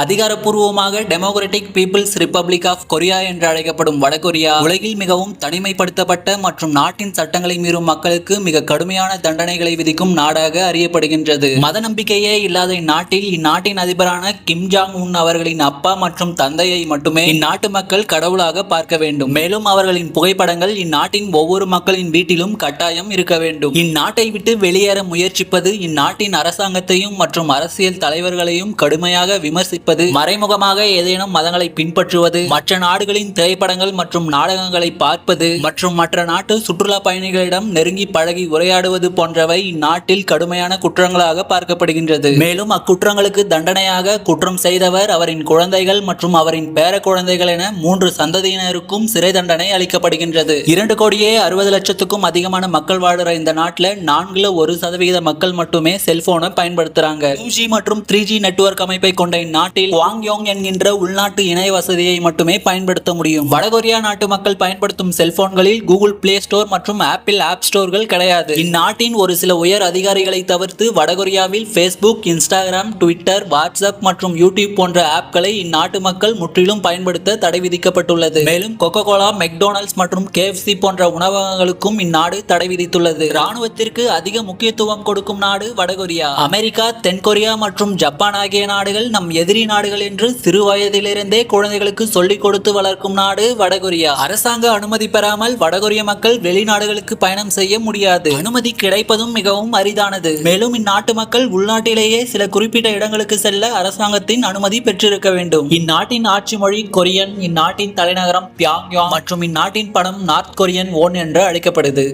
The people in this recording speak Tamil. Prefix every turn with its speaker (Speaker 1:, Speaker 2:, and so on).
Speaker 1: அதிகாரப்பூர்வமாக Democratic People's Republic of Korea என்று அழைக்கப்படும் வடகொரியா உலகில் மிகவும் தனிமைப்படுத்தப்பட்ட மற்றும் நாட்டின் சட்டங்களை மீறும் மக்களுக்கு மிக கடுமையான தண்டனைகளை விதிக்கும் நாடாக அறியப்படுகின்றது. மத நம்பிக்கையே இல்லாத இந்நாட்டில் இந்நாட்டின் அதிபரான கிம் ஜாங் உன் அவர்களின் அப்பா மற்றும் தந்தையை மட்டுமே இந்நாட்டு மக்கள் கடவுளாக பார்க்க வேண்டும். மேலும் அவர்களின் புகைப்படங்கள் இந்நாட்டின் ஒவ்வொரு மக்களின் வீட்டிலும் கட்டாயம் இருக்க வேண்டும். இந்நாட்டை விட்டு வெளியேற முயற்சிப்பது இந்நாட்டின் அரசாங்கத்தையும் மற்றும் அரசியல் தலைவர்களையும் கடுமையாக விமர்சி விமர்சிப்பது மறைமுகமாக ஏதேனும் மதங்களை பின்பற்றுவது மற்ற நாடுகளின் திரைப்படங்கள் மற்றும் நாடகங்களை பார்ப்பது மற்றும் மற்ற நாட்டு சுற்றுலா பயணிகளிடம் நெருங்கி பழகி உரையாடுவது போன்றவை இந்நாட்டில் கடுமையான குற்றங்களாக பார்க்கப்படுகின்றது. மேலும் அக்குற்றங்களுக்கு தண்டனையாக குற்றம் செய்தவர் அவரின் குழந்தைகள் மற்றும் அவரின் பேர குழந்தைகள் என மூன்று சந்ததியினருக்கும் சிறை தண்டனை அளிக்கப்படுகின்றது. இரண்டு கோடியே அறுபது லட்சத்துக்கும் அதிகமான மக்கள் வாழுற இந்த நாட்டில் நான்குல ஒரு சதவீத மக்கள் மட்டுமே செல்போனை பயன்படுத்துறாங்க. டூ ஜி மற்றும் த்ரீ ஜி நெட்வொர்க் அமைப்பை கொண்ட நாட்டில் வாங்யோங் என்கின்ற உள்நாட்டு இணைய வசதியை மட்டுமே பயன்படுத்த முடியும். வடகொரியா நாட்டு மக்கள் பயன்படுத்தும் செல்போன்களில் கூகுள் பிளே ஸ்டோர் மற்றும் ஆப்பிள் ஆப் ஸ்டோர்கள் கிடையாது. இந்நாட்டின் ஒரு சில உயர் அதிகாரிகளை தவிர்த்து வடகொரியாவில் ஃபேஸ்புக் இன்ஸ்டாகிராம் ட்விட்டர் வாட்ஸ்அப் மற்றும் யூடியூப் போன்ற ஆப்களை இந்நாட்டு மக்கள் முற்றிலும் பயன்படுத்த தடை விதிக்கப்பட்டுள்ளது. மேலும் கொக்கோ கோலா மெக்டோனல்ட்ஸ் மற்றும் கேஎஃப்சி போன்ற உணவகங்களுக்கும் இந்நாடு தடை விதித்துள்ளது. ராணுவத்திற்கு அதிக முக்கியத்துவம் கொடுக்கும் நாடு வடகொரியா அமெரிக்கா தென்கொரியா மற்றும் ஜப்பான் ஆகிய நாடுகள் நம் எதிரி நாடுகள் என்று சிறு வயதிலிருந்தே குழந்தைகளுக்கு சொல்லிக் கொடுத்து வளர்க்கும் நாடு வடகொரியா. அரசாங்க அனுமதி பெறாமல் வடகொரிய மக்கள் வெளிநாடுகளுக்கு பயணம் செய்ய முடியாது. அனுமதி கிடைப்பதும் மிகவும் அரிதானது. மேலும் இந்நாட்டு மக்கள் உள்நாட்டிலேயே சில குறிப்பிட்ட இடங்களுக்கு செல்ல அரசாங்கத்தின் அனுமதி பெற்றிருக்க வேண்டும். இந்நாட்டின் ஆட்சி மொழி கொரியன் இந்நாட்டின் தலைநகரம் பியாங்யாங் மற்றும் இந்நாட்டின் பணம் நார்த் கொரியன் ஓன் என்று அழைக்கப்படுது.